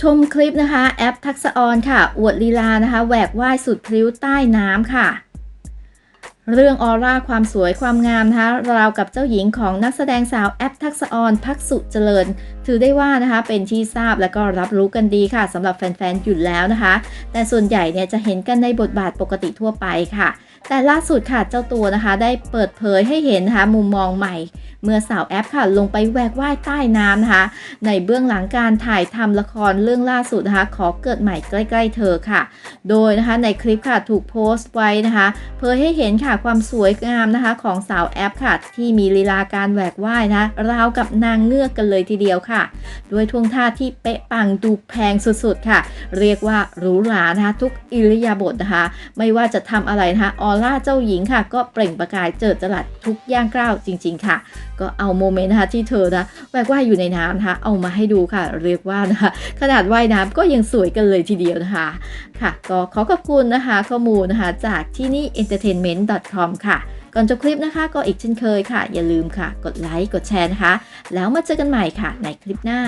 ชมคลิปนะคะ แอปทักษออนค่ะ อวดลีลานะคะ แหวกว่ายสุดพลิ้วใต้น้ำค่ะ เรื่องออร่าความสวยความงามนะคะราวกับเจ้าหญิงของนักแสดงสาวแอปทักษออนพักสุเจริญ ถือได้ว่านะคะเป็นที่ทราบและก็รับรู้กันดีค่ะสำหรับแฟนๆอยู่แล้วนะคะ แต่ส่วนใหญ่เนี่ยจะเห็นกันในบทบาทปกติทั่วไปค่ะ แต่ล่าสุดค่ะเจ้าตัวนะคะ ได้เปิดเผยให้เห็นนะคะมุมมองใหม่ เมื่อสาวแอปค่ะลงไปแหวกว่ายใต้น้ำนะคะ ในเบื้องหลังการถ่ายทำละครเรื่องล่าสุดนะคะ ขอเกิดใหม่ใกล้ ๆ เธอค่ะ โดยนะคะในคลิปค่ะถูกโพสต์ไว้นะคะ เผยให้เห็นค่ะความสวยงามนะคะ ของสาวแอปค่ะ ที่มีลีลาการแหวกว่ายนะราวกับนางเงือกกันเลยทีเดียวค่ะ ด้วยท่วงท่าที่เป๊ะปังดูแพงสุดๆค่ะ เรียกว่าหรูหรานะคะทุกอิริยาบถนะคะ ไม่ว่าจะทำอะไรนะคะออร่าเจ้าหญิงค่ะ ก็เปล่งประกายเจิดจรัสทุกย่างก้าวจริง ๆ ค่ะก็เอาโมเมนต์นะคะที่เธอนะแหวกว่ายอยู่ในน้ำนะคะเอามาให้ดูค่ะ เรียกว่านะคะขนาดว่ายน้ำก็ยังสวยกันเลยทีเดียวนะคะค่ะ ก็ขอขอบคุณนะคะ ข้อมูลนะคะจากที่นี่ entertainment.com ค่ะก่อนจบคลิปนะคะก็อีกเช่นเคยค่ะ อย่าลืมค่ะ กดไลค์กดแชร์นะคะ แล้วมาเจอกันใหม่ค่ะ ในคลิปหน้า